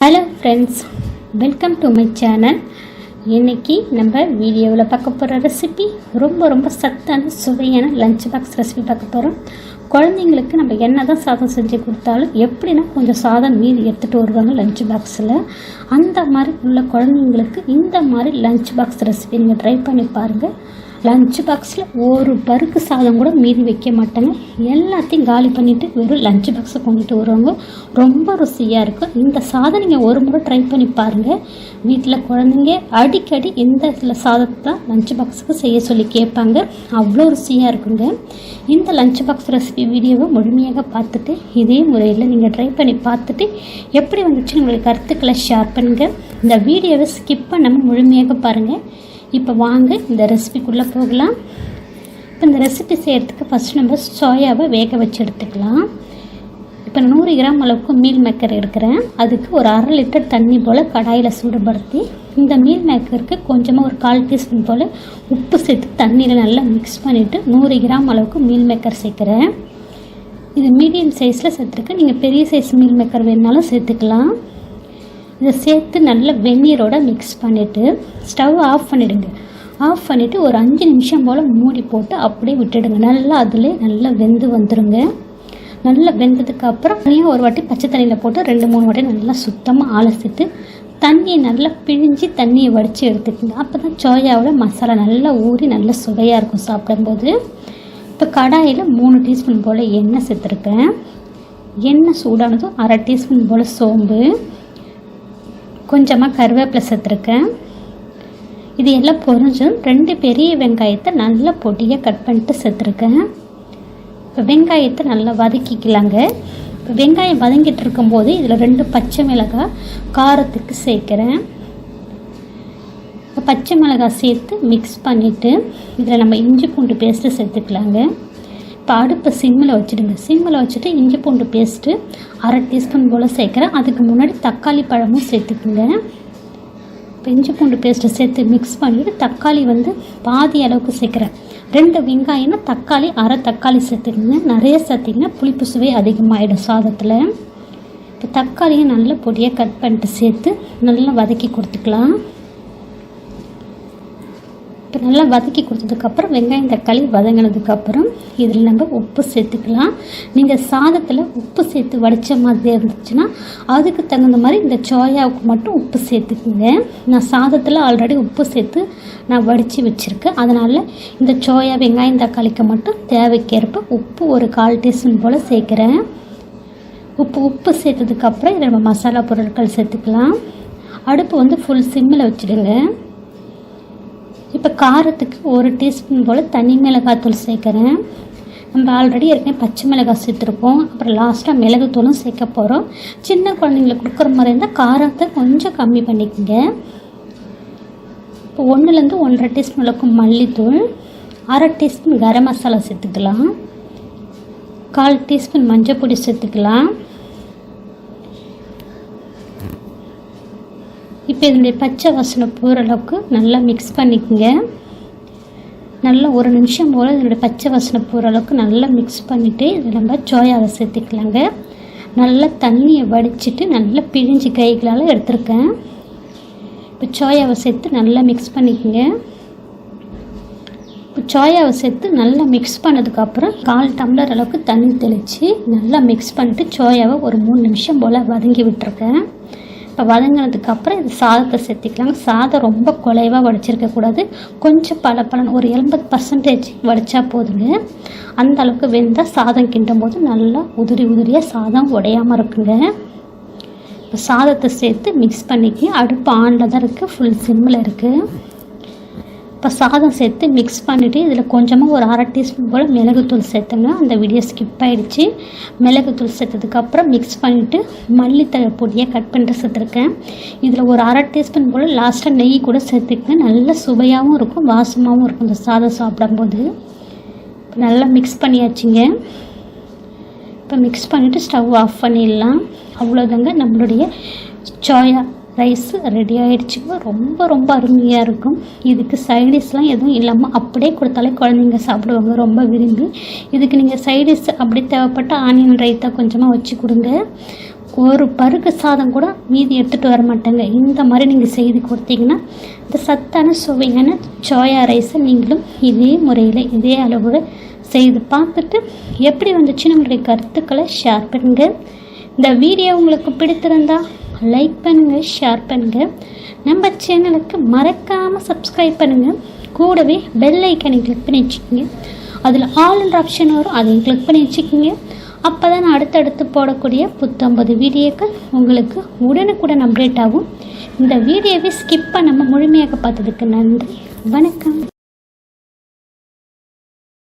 Hello friends welcome to my channel இன்னைக்கு நம்ம வீடியோவில் பார்க்க போகிற ரெசிபி ரொம்ப ரொம்ப சத்தான சுவையான லஞ்ச் பாக்ஸ் ரெசிபி பார்க்க போகிறோம் குழந்தைங்களுக்கு நம்ம என்ன தான் சாதம் செஞ்சு கொடுத்தாலும் எப்படின்னா கொஞ்சம் சாதம் மீதி எடுத்துகிட்டு வருவாங்க லஞ்ச் பாக்ஸில் அந்த மாதிரி உள்ள குழந்தைங்களுக்கு இந்த மாதிரி லஞ்ச் பாக்ஸ் ரெசிபி நீங்கள் ட்ரை பண்ணி பாருங்கள் லஞ்ச் பாக்ஸில் ஒரு பருக்கு சாதம் கூட மீதி வைக்க மாட்டாங்க. எல்லாத்தையும் காலி பண்ணிவிட்டு வெறும் லஞ்ச் பாக்ஸை கொண்டுட்டு வருவாங்க. ரொம்ப ருசியாக இருக்கும். இந்த சாதம் நீங்கள் ஒரு முறை ட்ரை பண்ணி பாருங்கள் வீட்டில் குழந்தைங்க அடிக்கடி இந்த இதில் சாதத்தை தான் லஞ்ச் பாக்ஸுக்கு செய்ய சொல்லி கேட்பாங்க. அவ்வளோ ருசியாக இருக்குங்க. இந்த லஞ்ச் பாக்ஸ் ரெசிபி வீடியோவை முழுமையாக பார்த்துட்டு இதே முறையில் நீங்கள் ட்ரை பண்ணி பார்த்துட்டு எப்படி வந்துச்சு? உங்களுடைய கருத்துக்களை ஷேர் பண்ணுங்கள் இந்த வீடியோவை ஸ்கிப் பண்ணாமல் முழுமையாக பாருங்கள் இப்போ வாங்க இந்த ரெசிபிக்குள்ளே போகலாம். இப்போ இந்த ரெசிபி செய்கிறதுக்கு ஃபஸ்ட் நம்ம சோயாவை வேக வச்சு எடுத்துக்கலாம். இப்போ நூறு கிராம் அளவுக்கு மீல் மேக்கர் எடுக்கிறேன். அதுக்கு ஒரு அரை லிட்டர் தண்ணி போல் கடாயில் சூடுபடுத்தி இந்த மீல் மேக்கருக்கு கொஞ்சமாக ஒரு கால் டீஸ்பூன் போல் உப்பு சேர்த்து தண்ணியில் நல்லா மிக்ஸ் பண்ணிவிட்டு நூறு கிராம் அளவுக்கு மீல் மேக்கர் சேர்க்குறேன். இது மீடியம் சைஸில் சேர்த்துருக்கேன். நீங்கள் பெரிய சைஸ் மீல் மேக்கர் வேணுனாலும் சேர்த்துக்கலாம். இதை சேர்த்து நல்லா வெந்நீரோட மிக்ஸ் பண்ணிவிட்டு ஸ்டவ் ஆஃப் பண்ணிவிடுங்க ஆஃப் பண்ணிவிட்டு ஒரு அஞ்சு நிமிஷம் போல் மூடி போட்டு அப்படியே விட்டுடுங்க. நல்லா அதிலே நல்லா வெந்து வந்துடுங்க நல்லா வெந்ததுக்கு அப்புறம் தனியாக ஒரு வாட்டி பச்சை தண்ணியில் போட்டு ரெண்டு மூணு வாட்டி நல்லா சுத்தமாக அலசிட்டு தண்ணியை நல்லா பிழிஞ்சு தண்ணியை வடித்து எடுத்துக்கோங்க. அப்போ தான் சோயாவோட மசாலா நல்லா ஊறி நல்லா சுவையாக இருக்கும் சாப்பிடும்போது. இப்போ கடாயில் மூணு டீஸ்பூன் போல் எண்ணெய் சேர்த்துருக்கேன். எண்ணெய் சூடானதும் அரை டீஸ்பூன் போல் சோம்பு. கொஞ்சமாக கருவேப்பிலை சேர்த்துருக்கேன். இது எல்லாம் பொரிஞ்சும். ரெண்டு பெரிய வெங்காயத்தை நல்லா பொடியாக கட் பண்ணிட்டு சேர்த்துருக்கேன். இப்போ வெங்காயத்தை நல்லா வதக்கிக்கலாங்க. இப்போ வெங்காயம் வதங்கிட்டு இருக்கும்போது இதில் ரெண்டு பச்சை மிளகாய் காரத்துக்கு சேர்க்குறேன். பச்சை மிளகாய் சேர்த்து மிக்ஸ் பண்ணிவிட்டு இதில் நம்ம இஞ்சி பூண்டு பேஸ்ட்டு சேர்த்துக்கலாங்க. இப்போ அடுப்பை சிம்மில் வச்சுடுங்க. சிம்மில் வச்சுட்டு இஞ்சி பூண்டு பேஸ்ட்டு அரை டீஸ்பூன் போல் சேர்க்குறேன். அதுக்கு முன்னாடி தக்காளி பழமும் சேர்த்துக்குங்க. இப்போ இஞ்சி பூண்டு பேஸ்ட்டை சேர்த்து மிக்ஸ் பண்ணிவிட்டு தக்காளி வந்து பாதி அளவுக்கு சேர்க்குறேன். ரெண்டு வெங்காயம்னா தக்காளி அரை தக்காளி சேர்த்துக்குங்க. நிறைய சேர்த்திங்கன்னா புளிப்பு சுவை அதிகமாகிடும் சாதத்தில். இப்போ தக்காளியை நல்லா பொடியாக கட் பண்ணிட்டு சேர்த்து நல்லா வதக்கி கொடுத்துக்கலாம். இப்போ நல்லா வதக்கி கொடுத்ததுக்கப்புறம் வெங்காயம் தக்காளி வதங்கினதுக்கப்புறம் இதில் நம்ம உப்பு சேர்த்துக்கலாம். நீங்கள் சாதத்தில் உப்பு சேர்த்து வடித்த மாதிரி இருந்துச்சுன்னா அதுக்கு தகுந்த மாதிரி இந்த சோயாவுக்கு மட்டும் உப்பு சேர்த்துக்குங்க. நான் சாதத்தில் ஆல்ரெடி உப்பு சேர்த்து நான் வடித்து வச்சுருக்கேன். அதனால் இந்த சோயா வெங்காயம் தக்காளிக்கு மட்டும் தேவைக்கேற்ப உப்பு ஒரு கால் டீஸ்பூன் போல் சேர்க்குறேன். உப்பு உப்பு சேர்த்ததுக்கப்புறம் இதில் நம்ம மசாலா பொருட்கள் சேர்த்துக்கலாம். அடுப்பு வந்து ஃபுல் சிம்மில் வச்சுடுங்க. இப்போ காரத்துக்கு ஒரு டீஸ்பூன் போல் தனி மிளகாத்தூள் சேர்க்குறேன். நம்ம ஆல்ரெடி ஏற்கனவே பச்சை மிளகாய் சேர்த்துருப்போம். அப்புறம் லாஸ்ட்டாக மிளகுத்தூளும் சேர்க்க போகிறோம் சின்ன குழந்தைங்களுக்கு கொடுக்குற மாதிரி இருந்தால் காரத்தை கொஞ்சம் கம்மி பண்ணிக்கோங்க. இப்போ ஒன்றுலேருந்து ஒன்றரை டீஸ்பூன் அளவுக்கு மல்லித்தூள் அரை டீஸ்பூன் கரம் மசாலா சேர்த்துக்கலாம். கால் டீஸ்பூன் மஞ்சள் பொடி சேர்த்துக்கலாம். இப்போ இதனுடைய பச்சை வாசனை போகிற அளவுக்கு நல்லா மிக்ஸ் பண்ணிக்கோங்க. நல்லா ஒரு நிமிஷம் போல் இதனுடைய பச்சை வாசனை போகிற அளவுக்கு நல்லா மிக்ஸ் பண்ணிவிட்டு இதில் நம்ம சோயாவை சேர்த்துக்கலாங்க. நல்லா தண்ணியை வடிச்சிட்டு நல்லா பிழிஞ்சு கைகளால் எடுத்திருக்கேன். இப்போ சோயாவை சேர்த்து நல்லா மிக்ஸ் பண்ணிக்கோங்க. இப்போ சோயாவை சேர்த்து நல்லா மிக்ஸ் பண்ணதுக்கப்புறம் கால் டம்ளர் அளவுக்கு தண்ணி தெளித்து நல்லா மிக்ஸ் பண்ணிட்டு சோயாவை ஒரு மூணு நிமிஷம் போல் வதங்கி விட்டுருக்கேன். இப்போ வதங்கினதுக்கப்புறம் இது சாதத்தை சேர்த்திக்கலாம். சாதம் ரொம்ப குலைவாக வடிச்சிருக்கக்கூடாது கொஞ்சம் பலப்பலன் ஒரு எண்பது பர்சன்டேஜ் வடித்தா போதுங்க. அந்த அளவுக்கு வெந்தால் சாதம் கிண்டும் போது நல்லா உதிரி உதிரியாக சாதம் உடையாமல் இருக்குங்க. இப்போ சாதத்தை சேர்த்து மிக்ஸ் பண்ணிக்கி அடுப்பு ஆனில் தான் இருக்குது ஃபுல் சிம்மில் இருக்குது இப்போ சாதம் சேர்த்து மிக்ஸ் பண்ணிவிட்டு இதில் கொஞ்சமாக ஒரு அரை டீஸ்பூன் போல் மிளகுத்தூள் சேர்த்துங்க அந்த வீடியோ ஸ்கிப் ஆகிடுச்சு மிளகுத்தூள் சேர்த்ததுக்கப்புறம் மிக்ஸ் பண்ணிவிட்டு மல்லித்தழை பொடியாக கட் பண்ணிட்டு சேர்த்துருக்கேன். இதில் ஒரு அரை டீஸ்பூன் போல் லாஸ்ட்டாக நெய் கூட சேர்த்துக்கங்க நல்ல சுவையாகவும் இருக்கும் வாசமாகவும் இருக்கும் இந்த சாதம் சாப்பிடும்போது. நல்லா மிக்ஸ் பண்ணியாச்சுங்க. இப்போ மிக்ஸ் பண்ணிவிட்டு ஸ்டவ் ஆஃப் பண்ணிடலாம். அவ்வளோதாங்க நம்மளுடைய சோயா ரைஸ் ரெடி ஆகிடுச்சுங்க ரொம்ப ரொம்ப அருமையாக இருக்கும். இதுக்கு சைடிஷ்லாம் எதுவும் இல்லாமல் அப்படியே கொடுத்தாலே குழந்தைங்க சாப்பிடுவாங்க. ரொம்ப விரும்பி. இதுக்கு நீங்கள் சைடிஷ் அப்படி தேவைப்பட்ட ஆனியன் ரைத்தா கொஞ்சமாக வச்சு கொடுங்க. ஒரு பருக்கு சாதம் கூட மீதி எடுத்துகிட்டு வர மாட்டாங்க. இந்த மாதிரி நீங்கள் செய்து கொடுத்தீங்கன்னா இந்த சத்தான சுவையான சோயா ரைஸை நீங்களும் இதே முறையில் இதே அளவில் செய்து பார்த்துட்டு எப்படி வந்துச்சுன்னு உங்களுடைய கருத்துக்களை ஷேர் பண்ணுங்கள் இந்த வீடியோ உங்களுக்கு பிடித்திருந்தா லைக் பண்ணுங்கள் ஷேர் பண்ணுங்கள் நம்ம சேனலுக்கு மறக்காமல் சப்ஸ்கிரைப் பண்ணுங்கள் கூடவே பெல் ஐக்கனை கிளிக் பண்ணி வச்சுக்கோங்க. அதில் ஆல்ன்ற ஆப்ஷன் வரும் அதையும் கிளிக் பண்ணி வச்சுக்கோங்க. அப்போ தான் நான் அடுத்தடுத்து போடக்கூடிய புத்தம்பது வீடியோக்கள் உங்களுக்கு உடனுக்குடன் அப்டேட் ஆகும். இந்த வீடியோவை ஸ்கிப் பண்ணாமல் முழுமையாக பார்த்ததுக்கு நன்றி. வணக்கம்.